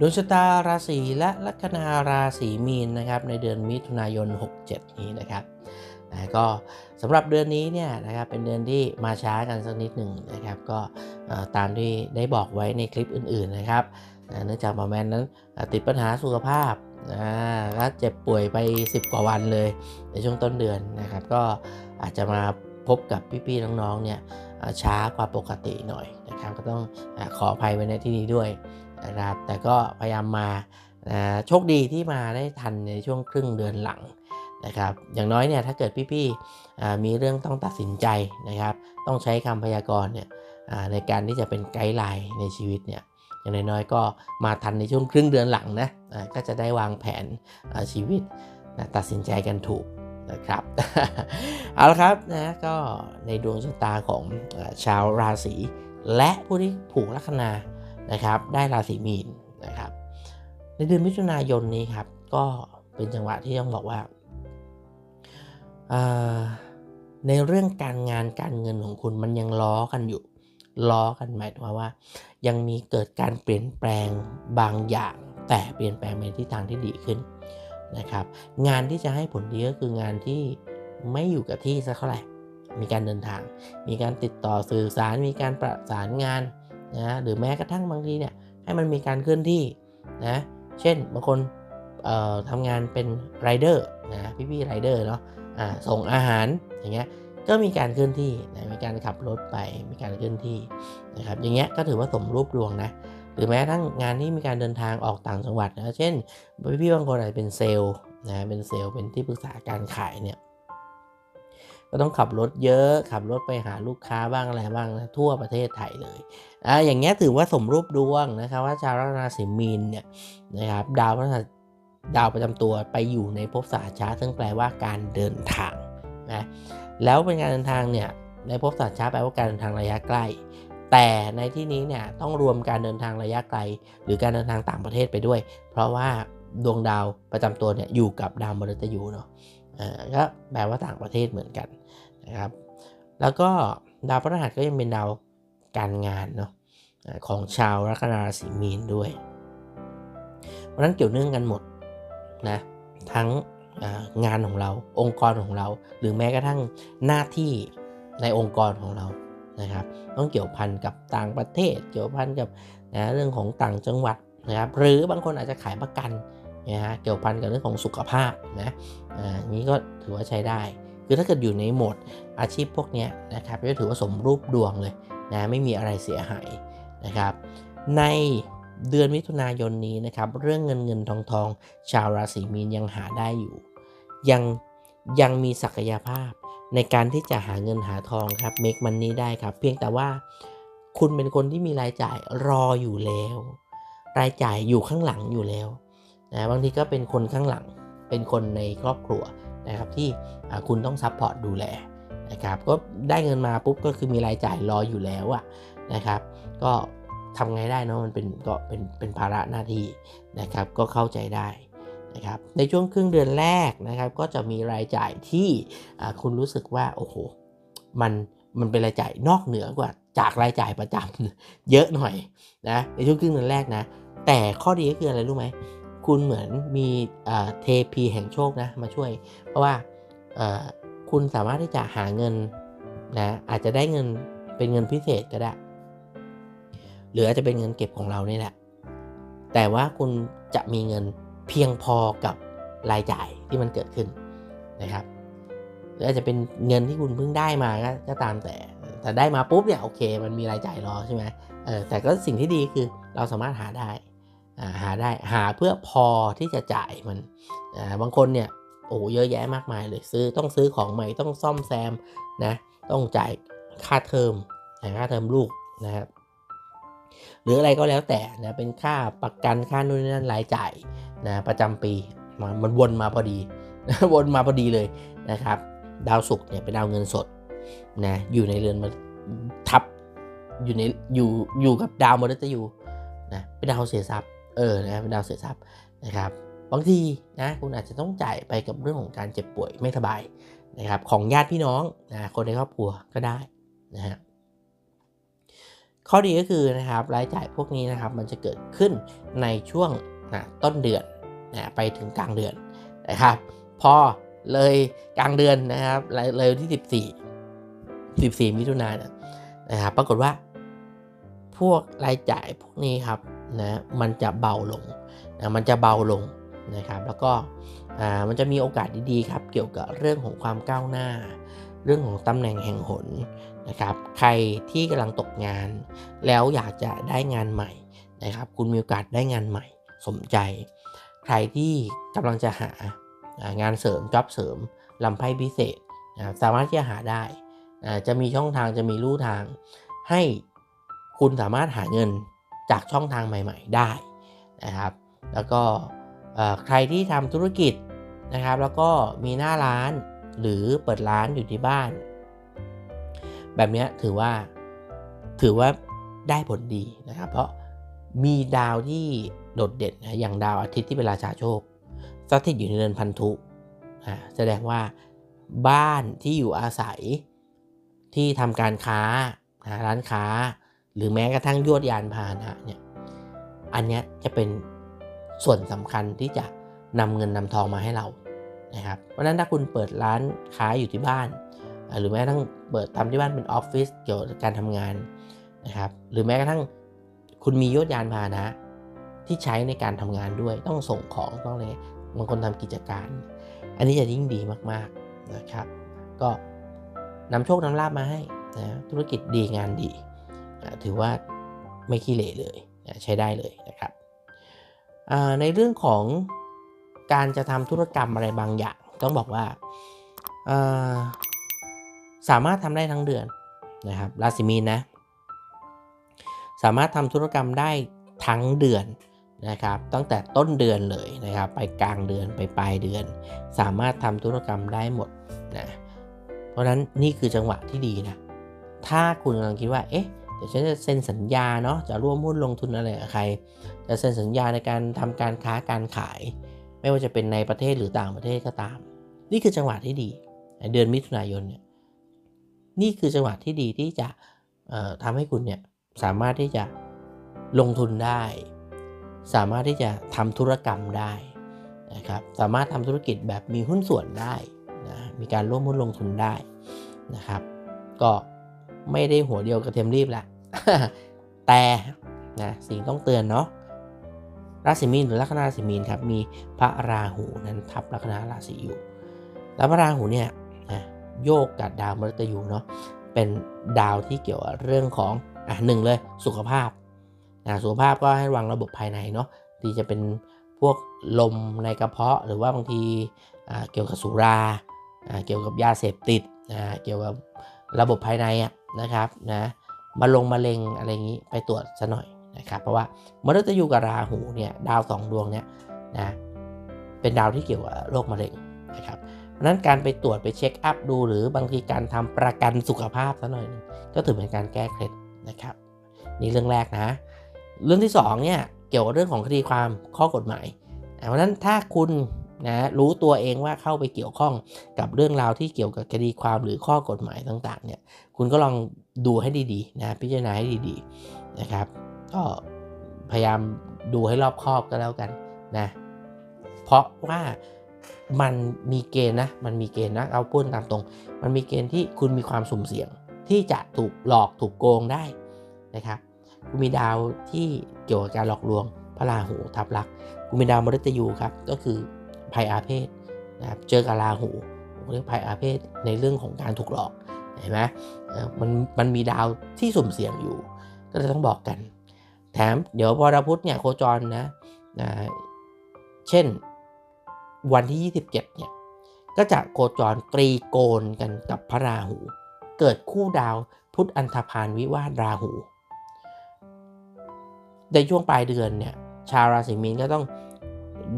ดวงชะตาราศีและลัคนาราศีมีนนะครับในเดือนมิถุนายน 67 นี้นะครับนะก็สำหรับเดือนนี้เนี่ยนะครับเป็นเดือนที่มาช้ากันสักนิดหนึ่งนะครับ ก็ตามที่ได้บอกไว้ในคลิปอื่นๆนะครับเนื่องจากหมอแมนนั้นติดปัญหาสุขภาพนะก็เจ็บป่วยไป 10 กว่าวันเลย ในช่วงต้นเดือนนะครับ ก็อาจจะมาพบกับพี่ๆน้องๆเนี่ยช้ากว่าปกติหน่อยนะครับ ก็ต้องขออภัยไว้ในที่นี้ด้วย นะครับ แต่ก็พยายามมาโชคดีที่มาได้ทันในช่วงครึ่งเดือนหลังนะครับ อย่างน้อยเนี่ยถ้าเกิดพี่ๆมีเรื่องต้องตัดสินใจนะครับ ต้องใช้คำพยากรณ์เนี่ยในการที่จะเป็นไกด์ไลน์ในชีวิตเนี่ยอย่างน้อยๆก็มาทันในช่วงครึ่งเดือนหลังนะก็จะได้วางแผนชีวิตตัดสินใจกันถูกนะครับเอาละครับนะก็ในดวงชะตาของอชาวราศีและผู้ที่ผูกลัคนา นะครับได้ราศีมีนนะครับในเดือนมิถุนายนนี้ครับก็เป็นจังหวะที่ต้องบอกว่าในเรื่องการงานการเงินของคุณมันยังล้อกันอยู่ล้อกันหมายถึงว่า ยังมีเกิดการเปลี่ยนแปลงบางอย่าง แต่เปลี่ยนแปลงไปในทิศทางที่ดีขึ้นนะครับ งานที่จะให้ผลดีก็คืองานที่ไม่อยู่กับที่สักเท่าไหร่มีการเดินทาง มีการติดต่อสื่อสาร มีการประสานงาน นะหรือแม้กระทั่งบางทีเนี่ยให้มันมีการเคลื่อนที่นะเช่นบางคนเอ่อทำงานเป็นไรเดอร์นะพี่ๆไรเดอร์เนาะอ่าส่งอาหารอย่างเงี้ยก็มีการเคลื่อนที่นะมีการขับรถไปมีการเคลื่อนที่นะครับอย่างเงี้ยก็ถือว่าสมรูปดวงนะหรือแม้กระทั่งงานที่มีการเดินทางออกต่างจังหวัดนะเช่นพี่ๆบางคนอาจจะเป็นเซลล์นะเป็นเซลล์เป็นที่ปรึกษาการขายเนี่ย ก็ต้องขับรถเยอะ ขับรถไปหาลูกค้าบ้างอะไรบ้างนะทั่วประเทศไทยเลยอ่าอย่างเงี้ยถือว่าสมรูปดวงนะครับว่าชาวราศีมีนเนี่ยนะครับดาวพฤหัสดาวประจำตัวไปอยู่ในภพสาชาซึ่งแปลว่าการเดินทางนะแล้วเป็นการเดินทางเนี่ยในภพสาชาแปลว่าการเดินทางระยะใกล้ แต่ในที่นี้เนี่ยต้องรวมการเดินทางระยะไกล หรือการเดินทางต่างประเทศไปด้วย เพราะว่าดวงดาวประจำตัวเนี่ยอยู่กับดาวมฤตยูเนาะ ก็แปลว่าต่างประเทศเหมือนกันนะครับ แล้วก็ดาวพฤหัสก็ยังเป็นดาวการงานเนาะของชาวลัคนาราศีมีนด้วย เพราะนั้นเกี่ยวเนื่องกันหมดนะทั้งงานของเราองค์กรของเรา หรือแม้กระทั่งหน้าที่ในองค์กรของเรานะครับ ต้องเกี่ยวพันกับต่างประเทศ เกี่ยวพันกับนะเรื่องของต่างจังหวัดนะครับ หรือบางคนอาจจะขายประกัน นะฮะเกี่ยวพันกับเรื่องของสุขภาพนะอ่านี้ก็ถือว่าใช้ได้ คือถ้าเกิดอยู่ในโหมดอาชีพพวกเนี้ยนะครับก็ถือว่าสมรูปดวงเลยนะไม่มีอะไรเสียหายนะครับ ในเดือนมิถุนายนนี้นะครับเรื่องเงินเงินทองทอง ชาวราศีมีนยังหาได้อยู่ ยังยังมีศักยภาพในการที่จะหาเงินหาทองครับ make money ได้ครับ เพียงแต่ว่าคุณเป็นคนที่มีรายจ่ายรออยู่แล้ว รายจ่ายอยู่ข้างหลังอยู่แล้ว นะบางทีก็เป็นคนข้างหลังเป็นคนในครอบครัวนะครับที่คุณต้องซัพพอร์ตดูแลนะครับก็ได้เงินมาปุ๊บก็คือมีรายจ่ายรออยู่แล้วอะนะครับ ก็ทำไงได้เนาะมันเป็นก็เป็นเป็นภาระหน้าที่นะครับก็เข้าใจได้นะครับในช่วงครึ่งเดือนแรกนะครับก็จะมีรายจ่ายที่คุณรู้สึกว่าโอ้โหมันมันเป็นรายจ่ายนอกเหนือกว่าจากรายจ่ายประจำเยอะหน่อยนะในช่วงครึ่งเดือนแรกนะแต่ข้อดีก็คืออะไรรู้ไหม คุณเหมือนมีเทพีแห่งโชคนะมาช่วย เพราะว่าคุณสามารถที่จะหาเงินนะอาจจะได้เงินเป็นเงินพิเศษก็ได้ หรืออาจจะเป็นเงินเก็บของเรานี่แหละ แต่ว่าคุณจะมีเงินเพียงพอกับรายจ่ายที่มันเกิดขึ้นนะครับหรืออาจจะเป็นเงินที่คุณเพิ่งได้มาก็ก็ตามแต่แต่ได้มาปุ๊บเนี่ยโอเค มันมีรายจ่ายรอใช่ไหมเออแต่ก็สิ่งที่ดีคือเราสามารถหาได้ หาได้หาเพื่อพอที่จะจ่ายมันบางคนเนี่ยโอ้เยอะแยะมากมายเลยซื้อต้องซื้อของใหม่ต้องซ่อมแซมนะต้องจ่ายค่าเทอมค่าเทอมลูกนะครับหรืออะไรก็แล้วแต่นะเป็นค่าประกันค่านู่นนั่นรายจ่ายนะประจำปีมามันวนมาพอดีวนมาพอดีเลยนะครับ ดาวศุกร์เนี่ยเป็นดาวเงินสดนะอยู่ในเรือนมาทับอยู่ในอยู่อยู่กับดาวมฤตยูนะเป็นดาวเสียทรัพย์ เออนะเป็นดาวเสียทรัพย์นะครับบางทีนะคุณอาจจะต้องจ่ายไปกับเรื่องของการเจ็บป่วยไม่สบายนะครับของญาติพี่น้องนะคนในครอบครัวก็ได้นะฮะข้อดีก็คือนะครับรายจ่ายพวกนี้นะครับมันจะเกิดขึ้นในช่วงนะต้นเดือนนะไปถึงกลางเดือนนะครับพอเลยกลางเดือนนะครับเลยที่ 14 14 มิถุนายนนะครับปรากฏว่า พวกรายจ่ายพวกนี้ครับ นะมันจะเบาลงนะมันจะเบาลงนะครับแล้วก็มันจะมีโอกาสดีๆครับเกี่ยวกับเรื่องของความก้าวหน้า เรื่องของตำแหน่งแห่งหนนะครับใครที่กำลังตกงาน แล้วอยากจะได้งานใหม่นะครับคุณมีโอกาสได้งานใหม่ สมใจ ใครที่กำลังจะหางานเสริมจ็อบเสริมลำไพ่พิเศษนะสามารถที่จะหาได้อ่าจะมีช่องทางจะมีลู่ทาง ให้คุณสามารถหาเงิน จากช่องทางใหม่ ๆ ได้นะครับ แล้วก็ใครที่ทำธุรกิจนะครับ แล้วก็มีหน้าร้านหรือเปิดร้านอยู่ที่บ้าน แบบนี้ถือว่าถือว่าได้ผลดีนะครับ เพราะมีดาวที่โดดเด่นนะอย่างดาวอาทิตย์ที่เป็นราชาโชคสถิตอยู่ในเรือนพันธุอ่าแสดงว่าบ้านที่อยู่อาศัยที่ทำการค้านะร้านค้า หรือแม้กระทั่งยวดยานพาหนะเนี่ยอันเนี้ยจะเป็นส่วนสำคัญที่จะนำเงินนำทองมาให้เรานะครับเพราะฉะนั้นถ้าคุณเปิดร้านค้าอยู่ที่บ้าน หรือแม้กระทั่งเปิดทำที่บ้านเป็นออฟฟิศเกี่ยวกับการทำงานนะครับหรือแม้กระทั่งคุณมียวดยานพาหนะที่ใช้ในการทำงานด้วยต้องส่งของต้องอะไรบางคนทำกิจการ อันนี้จะยิ่งดีมากๆนะครับ ก็นำโชคนำลาบมาให้นะธุรกิจดีงานดี ถือว่าไม่ขี้เหร่เลยใช้ได้เลยนะครับในเรื่องของการจะทำธุรกรรมอะไรบางอย่าง ต้องบอกว่าสามารถทำได้ทั้งเดือนนะครับราศีมีนนะสามารถทำธุรกรรมได้ทั้งเดือนนะครับตั้งแต่ต้นเดือนเลยนะครับไปกลางเดือนไปปลายเดือน สามารถทำธุรกรรมได้หมดนะเพราะฉะนั้นนี่คือจังหวะที่ดีนะถ้าคุณกำลังคิดว่าเอ๊ะ เดี๋ยวฉันจะเซ็นสัญญาเนาะจะร่วมหุ้นลงทุนอะไรกับใคร จะเซ็นสัญญาในการทำการค้าการขาย ไม่ว่าจะเป็นในประเทศหรือต่างประเทศก็ตาม นี่คือจังหวะที่ดีเดือนมิถุนายนเนี่ยนี่คือจังหวะที่ดีที่จะเอ่อทำให้คุณเนี่ยสามารถที่จะลงทุนได้ สามารถที่จะทำธุรกรรมได้นะครับสามารถทำธุรกิจแบบมีหุ้นส่วนได้นะมีการร่วมหุ้นลงทุนได้นะครับ ก็ ไม่ได้หัวเดียวกระเทียมรีบแหละแต่นะสิ่งต้องเตือนเนาะราศีมีนหรือลัคนาราศีมีนครับมีพระราหูนั้นทับลัคนาราศีอยู่ แล้วพระราหูเนี่ยนะโยกกับดาวมฤตยูเนาะเป็นดาวที่เกี่ยวกับเรื่องของอะหนึ่งเลยสุขภาพนะสุขภาพก็ให้วังระบบภายในเนาะที่จะเป็นพวกลมในกระเพาะหรือว่าบางทีเกี่ยวกับสุราเกี่ยวกับยาเสพติดเกี่ยวกับ ระบบภายในอะนะครับนะมาลงมะเร็งอะไรอย่างนี้ไปตรวจซะหน่อยนะครับเพราะว่ามฤตยูกับราหูเนี่ยดาวสองดวงเนี่ยนะเป็นดาวที่เกี่ยวกับโรคมะเร็งนะครับเพราะนั้นการไปตรวจไปเช็คอัพดู หรือบางทีการทำประกันสุขภาพซะหน่อยนึงก็ถือเป็นการแก้เคล็ดนะครับนี่เรื่องแรกนะ เรื่องที่2เนี่ยเกี่ยวกับเรื่องของคดีความข้อกฎหมาย เพราะนั้นถ้าคุณ นะรู้ตัวเองว่าเข้าไปเกี่ยวข้องกับเรื่องราวที่เกี่ยวกับคดีความหรือข้อกฎหมายต่างๆเนี่ยคุณก็ลองดูให้ดีๆนะพิจารณาให้ดีๆนะครับก็พยายามดูให้รอบคอบก็แล้วกันนะเพราะว่ามันมีเกณฑ์นะมันมีเกณฑ์นะเอาพูดตามตรง มันมีเกณฑ์ที่คุณมีความสุ่มเสี่ยง ที่จะถูกหลอกถูกโกงได้นะครับคุณมีดาวที่เกี่ยวกับการหลอกลวงพระราหูทับลักคุณมีดาวมฤตยูครับก็คือ ภัยอาเพศนะครับเจอกับราหูเรียกภัยอาเพศในเรื่องของการถูกหลอกเห็นไหมมันมันมีดาวที่สุ่มเสี่ยงอยู่ ก็เลยต้องบอกกัน แถมเดี๋ยวพอดาวพุธเนี่ยโคจรนะนะเช่นวันที่ 27เนี่ยก็จะโคจรตรีโกนกันกับพระราหู เกิดคู่ดาวพุธอันธพาลวิวาทราหู ในช่วงปลายเดือนเนี่ยชาวราศีมีนก็ต้อง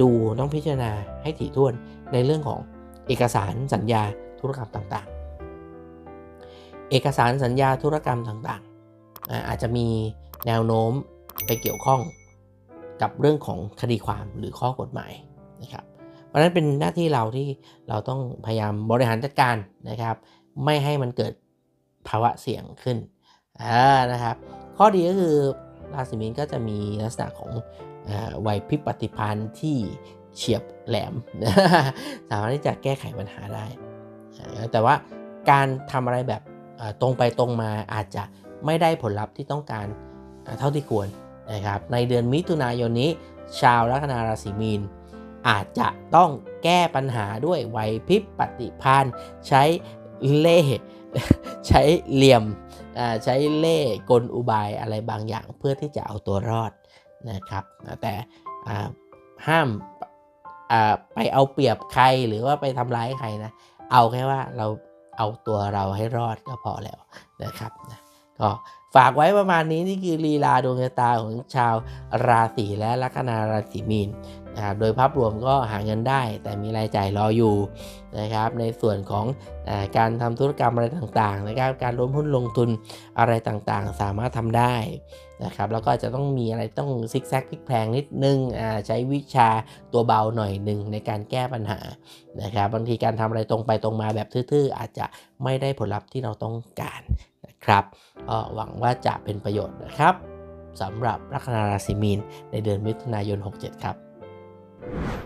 ดูต้องพิจารณาให้ถี่ถ้วนในเรื่องของเอกสารสัญญาธุรกรรมต่างๆ เอกสารสัญญาธุรกรรมต่างๆ อาจจะมีแนวโน้มไปเกี่ยวข้องกับเรื่องของคดีความหรือข้อกฎหมายนะครับ เพราะนั้นเป็นหน้าที่เราที่เราต้องพยายามบริหารจัดการนะครับ ไม่ให้มันเกิดภาวะเสี่ยงขึ้นนะครับ ข้อดีก็คือราศีมีนก็จะมีลักษณะของ ไหวพริบปฏิภาณที่เฉียบแหลม สามารถที่จะแก้ไขปัญหาได้ แต่ว่าการทำอะไรแบบตรงไปตรงมาอาจจะไม่ได้ผลลัพธ์ที่ต้องการเท่าที่ควรนะครับ ในเดือนมิถุนายนนี้ ชาวลัคนาราศีมีน อาจจะต้องแก้ปัญหาด้วยไหวพริบปฏิภาณใช้เล่ห์ใช้เหลี่ยมใช้เล่ห์กลอุบายอะไรบางอย่างเพื่อที่จะเอาตัวรอด นะครับแต่ห้ามไปเอาเปรียบใครหรือว่าไปทำร้ายใครนะเอาแค่ว่าเราเอาตัวเราให้รอดก็พอแล้วนะครับนะก็ฝากไว้ประมาณนี้นี่คือลีลาดวงชะตาของชาวราศีและลัคนาราศีมีน นะครับโดยภาพรวมก็หาเงินได้ แต่มีรายจ่ายรออยู่นะครับในส่วนของอการทำธุรกรรมอะไรต่างๆนะครับการลงหุ้นลงทุนอะไรต่างๆ สามารถทำได้นะครับแล้วก็จะต้องมีอะไรต้องซิกแซกพลิกแพลงนิดนึงใช้วิชาตัวเบาหน่อยหนึ่งในการแก้ปัญหานะครับบางทีการทำอะไรตรงไปตรงมาแบบทื่อๆ อาจจะไม่ได้ผลลัพธ์ที่เราต้องการนะครับก็หวังว่าจะเป็นประโยชน์นะครับสำหรับลัคนาราศีมีนในเดือนมิถุนายน 67 ครับ you